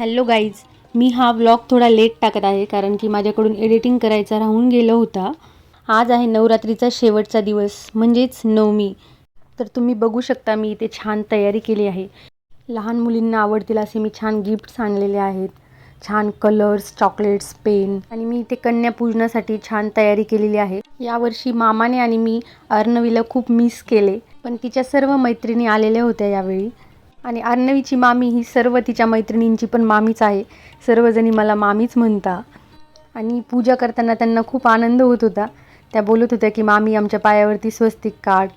Hello guys मी हा vlog थोडा late टाकत आहे कारण की माझ्याकडून एडिटिंग करायचा राहून गेलं होता. आज आहे नवरात्रीचा शेवटचा दिवस म्हणजेच नवमी. तर तुम्ही बघू शकता मी इथे छान तयारी केली आहे. लहान मुलींना आवडतील असे मी छान गिफ्ट्स आणलेले आहेत. छान कलर्स चॉकलेट्स पेन आणि मी इथे कन्यापूजनासाठी छान तयारी केलेली आहे. यावर्षी मामाने आणि मी अर्णवीला खूप मिस केले. पण तिच्या सर्व मैत्रिणी आलेल्या होत्या यावेळी. आणि अर्णवीची मामी ही सर्व तिच्या मैत्रिणींची पण मामीच आहे. सर्वजणी मला मामीच म्हणता. आणि पूजा करताना त्यांना खूप आनंद होत होता. त्या बोलत होत्या की मामी आमच्या पायावरती स्वस्तिक काढ.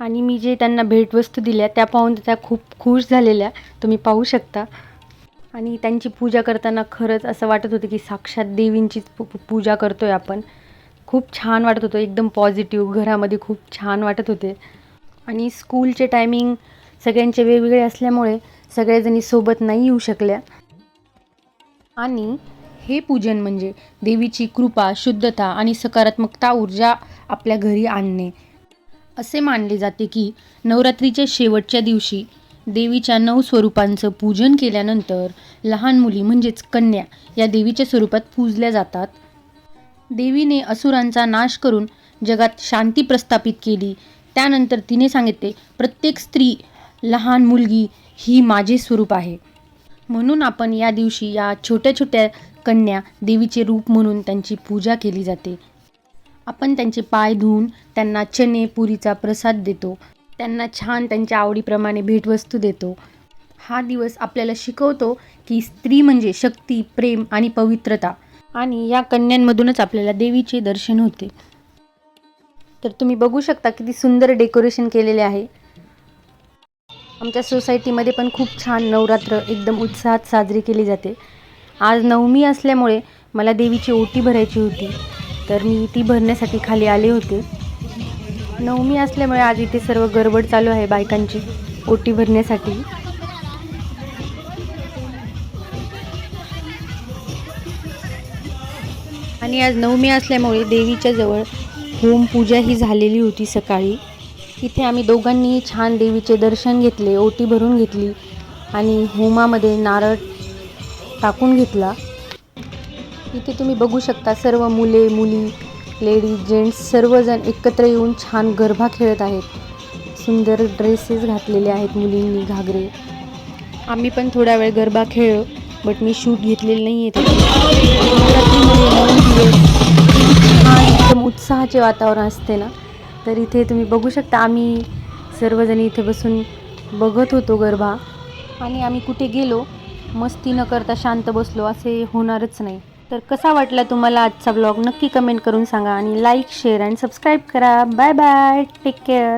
आणि मी जे त्यांना भेटवस्तू दिल्या त्या पाहून त्या खूप खुश झालेल्या. तुम्ही पाहू शकता. आणि त्यांची पूजा करताना खरंच असं वाटत होतं की साक्षात देवींचीच पू पूजा करतो आहे आपण. खूप छान वाटत होतं. एकदम पॉझिटिव्ह. घरामध्ये खूप छान वाटत होते. आणि स्कूलचे टायमिंग सगळ्यांचे वेगवेगळे असल्यामुळे सगळ्याजणी सोबत नाही येऊ शकल्या. आणि हे पूजन म्हणजे देवीची कृपा शुद्धता आणि सकारात्मकता ऊर्जा आपल्या घरी आणणे. असे मानले जाते की नवरात्रीच्या शेवटच्या दिवशी देवीच्या नऊ स्वरूपांचं पूजन केल्यानंतर लहान मुली म्हणजेच कन्या या देवीच्या स्वरूपात पूजल्या जातात. देवीने असुरांचा नाश करून जगात शांती प्रस्थापित केली. त्यानंतर तिने सांगितले प्रत्येक स्त्री लहान मुलगी ही माझे स्वरूप आहे. म्हणून आपण या दिवशी या छोट्या छोट्या कन्या देवीचे रूप म्हणून त्यांची पूजा केली जाते. आपण त्यांचे पाय धुवून त्यांना चणे पुरीचा प्रसाद देतो. त्यांना छान त्यांच्या आवडीप्रमाणे भेटवस्तू देतो. हा दिवस आपल्याला शिकवतो की स्त्री म्हणजे शक्ती प्रेम आणि पवित्रता. आणि या कन्यांमधूनच आपल्याला देवीचे दर्शन होते. तर तुम्ही बघू शकता किती सुंदर डेकोरेशन केलेले आहे. आमच्या सोसायटीमध्ये पण खूप छान नवरात्र एकदम उत्साहात साजरी केली जाते. आज नवमी असल्यामुळे मला देवीची ओटी भरायची होती. तर मी ती भरण्यासाठी खाली आले होते. नवमी असल्यामुळे आज इथे सर्व गडबड चालू आहे बायकांची ओटी भरण्यासाठी. आणि आज नवमी असल्यामुळे देवीच्या जवळ होमपूजा ही झालेली होती सकाळी. इथे आम्ही दोघांनी छान देवीचे दर्शन घेतले ओटी भरून घेतली आणि होमामध्ये नारळ टाकून घेतला. इथे तुम्ही बघू शकता सर्व मुले मुली लेडीज जेंट्स सर्वजण एकत्र येऊन छान गरबा खेळत आहेत. सुंदर ड्रेसेस घातलेले आहेत मुलींनी घागरे. आम्ही पण थोडा वेळ गरबा खेळलो बट मी शूट घेतलेलं नाही आहे छान एकदम उत्साहाचे वातावरण असते ना. तर इथे तुम्ही बघू शकता आम्ही सर्वजणी इथे बसून बघत होतो गरबा. आणि आम्ही कुठे गेलो मस्ती न करता शांत बसलो असे होणारच नाही. तर कसा वाटला तुम्हाला आजचा ब्लॉग नक्की कमेंट करून सांगा आणि लाईक शेअर आणि सबस्क्राईब करा. Bye bye take care